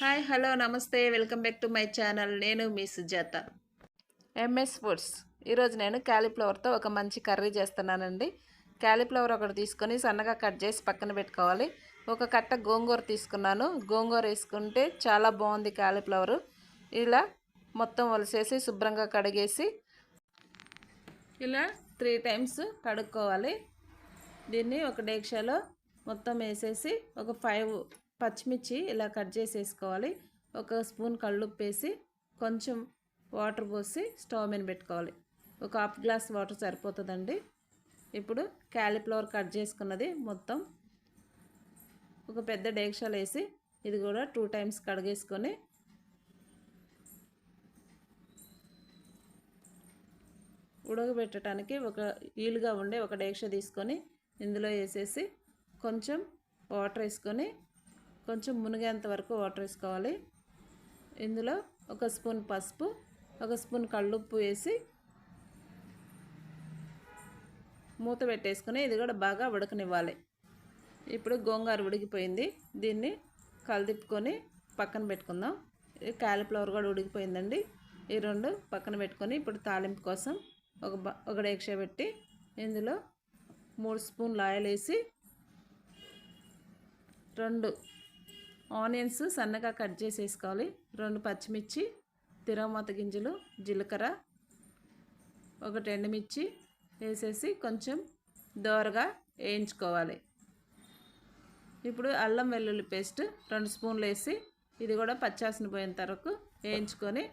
Hi hello నమస్తే welcome back to my channel. నేను మీ సుజాత. MS foods. ఈరోజు నేను క్యాలీఫ్లవర్తో ఒక మంచి కర్రీ చేస్తున్నానండి. క్యాలీఫ్లవర్ ఒకటి తీసుకొని సన్నగా కట్ చేసి పక్కన పెట్టుకోవాలి. ఒక కట్ట గోంగూర తీసుకున్నాను. గోంగూర వేసుకుంటే చాలా బాగుంది క్యాలీఫ్లవర్. ఇలా మొత్తం వలిసేసి శుభ్రంగా కడిగేసి ఇలా త్రీ టైమ్స్ కడుక్కోవాలి. దీన్ని ఒక డేక్షాలో మొత్తం వేసేసి ఒక ఫైవ్ పచ్చిమిర్చి ఇలా కట్ చేసేసుకోవాలి. ఒక స్పూన్ కళ్ళుప్పేసి కొంచెం వాటర్ పోసి స్టవ్ మీద పెట్టుకోవాలి. ఒక హాఫ్ గ్లాస్ వాటర్ సరిపోతుందండి. ఇప్పుడు క్యాలీఫ్లవర్ కట్ చేసుకున్నది మొత్తం ఒక పెద్ద డేక్షాలు వేసి ఇది కూడా టూ టైమ్స్ కడిగేసుకొని ఉడకబెట్టడానికి ఒక ఈలుగా ఉండే ఒక డేక్ష తీసుకొని ఇందులో వేసేసి కొంచెం వాటర్ వేసుకొని కొంచెం మునిగేంత వరకు వాటర్ వేసుకోవాలి. ఇందులో ఒక స్పూన్ పసుపు ఒక స్పూన్ కళ్ళుప్పు వేసి మూత పెట్టేసుకొని ఇది కూడా బాగా ఉడకనివ్వాలి. ఇప్పుడు గోంగూర ఉడికిపోయింది. దీన్ని కలదిప్పుకొని పక్కన పెట్టుకుందాం. క్యాలిఫ్లవర్ కూడా ఉడికిపోయిందండి. ఈ రెండు పక్కన పెట్టుకొని ఇప్పుడు తాలింపు కోసం ఒక ఒక డేక్ష పెట్టి ఇందులో మూడు స్పూన్లు ఆయిల్ వేసి రెండు ఆనియన్స్ సన్నగా కట్ చేసేసుకోవాలి. రెండు పచ్చిమిర్చి తిరమత గింజలు జీలకర్ర ఒకటి ఎండుమిర్చి వేసేసి కొంచెం దోరగా వేయించుకోవాలి. ఇప్పుడు అల్లం వెల్లుల్లి పేస్ట్ రెండు స్పూన్లు వేసి ఇది కూడా పచ్చాసిన పోయేంత వరకు వేయించుకొని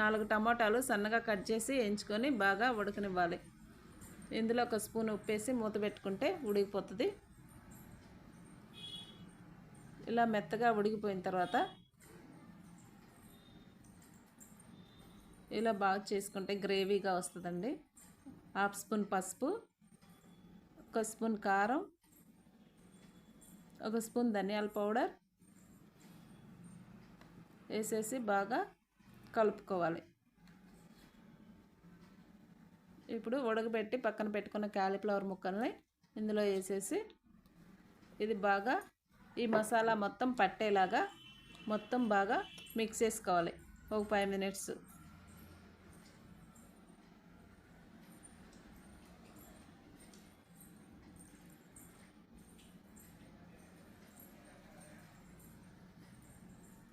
నాలుగు టమాటాలు సన్నగా కట్ చేసి వేయించుకొని బాగా ఉడకనివ్వాలి. ఇందులో ఒక స్పూన్ ఉప్పు వేసి మూత పెట్టుకుంటే ఉడికిపోతుంది. ఇలా మెత్తగా ఉడికిపోయిన తర్వాత ఇలా బాగా చేసుకుంటే గ్రేవీగా వస్తుందండి. హాఫ్ స్పూన్ పసుపు ఒక స్పూన్ కారం ఒక స్పూన్ ధనియాల పౌడర్ వేసేసి బాగా కలుపుకోవాలి. ఇప్పుడు ఉడకబెట్టి పక్కన పెట్టుకున్న క్యాలీఫ్లవర్ ముక్కల్ని ఇందులో వేసేసి ఇది బాగా ఈ మసాలా మొత్తం పట్టేలాగా మొత్తం బాగా మిక్స్ చేసుకోవాలి. ఒక ఫైవ్ మినిట్స్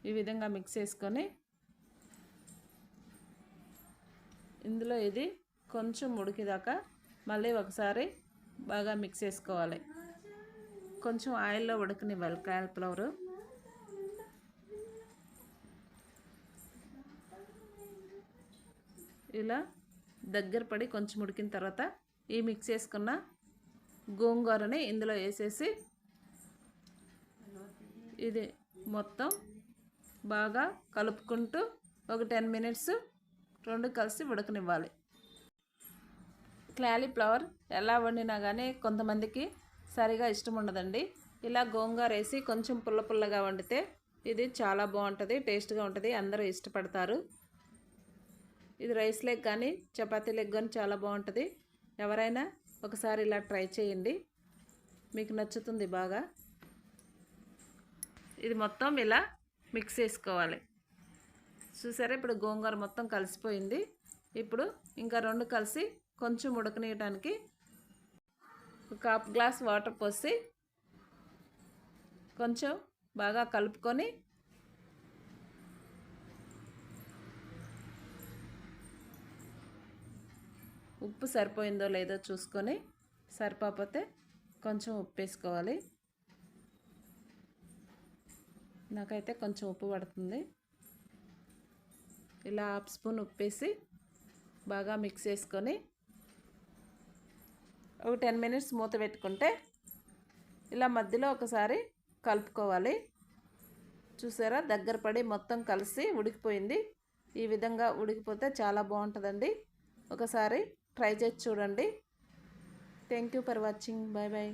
ఈ విధంగా మిక్స్ చేసుకొని ఇందులో ఇది కొంచెం ఉడికిదాకా మళ్ళీ ఒకసారి బాగా మిక్స్ చేసుకోవాలి. కొంచెం ఆయిల్లో ఉడకనివ్వాలి కాలిఫ్లవరు ఇలా దగ్గర పడి కొంచెం ఉడికిన తర్వాత ఈ మిక్స్ చేసుకున్న గోంగూరని ఇందులో వేసేసి ఇది మొత్తం బాగా కలుపుకుంటూ ఒక టెన్ మినిట్స్ రెండు కలిసి ఉడకనివ్వాలి. క్లాలీఫ్లవర్ ఎలా వండినా కానీ కొంతమందికి సరిగా ఇష్టం ఉండదండి. ఇలా గోంగూర వేసి కొంచెం పుల్ల పుల్లగా వండితే ఇది చాలా బాగుంటుంది టేస్ట్గా ఉంటుంది అందరూ ఇష్టపడతారు. ఇది రైస్ లెగ్ కానీ చపాతీ లెగ్ కానీ చాలా బాగుంటుంది. ఎవరైనా ఒకసారి ఇలా ట్రై చేయండి. మీకు నచ్చుతుంది బాగా. ఇది మొత్తం ఇలా మిక్స్ చేసుకోవాలి. చూసారా ఇప్పుడు గోంగూర మొత్తం కలిసిపోయింది. ఇప్పుడు ఇంకా రెండు కలిసి కొంచెం ఉడకనీయటానికి ఒక హాఫ్ గ్లాస్ వాటర్ పోసి కొంచెం బాగా కలుపుకొని ఉప్పు సరిపోయిందో లేదో చూసుకొని సరిపోతే కొంచెం ఉప్పు వేసుకోవాలి. నాకైతే కొంచెం ఉప్పు పడుతుంది. ఇలా హాఫ్ స్పూన్ ఉప్పేసి బాగా మిక్స్ చేసుకొని ఒక టెన్ మినిట్స్ మూత పెట్టుకుంటే ఇలా మధ్యలో ఒకసారి కలుపుకోవాలి. చూసారా? దగ్గర పడి మొత్తం కలిసి ఉడికిపోయింది. ఈ విధంగా ఉడికిపోతే చాలా బాగుంటుందండి. ఒకసారి ట్రై చేసి చూడండి. Thank you for watching bye bye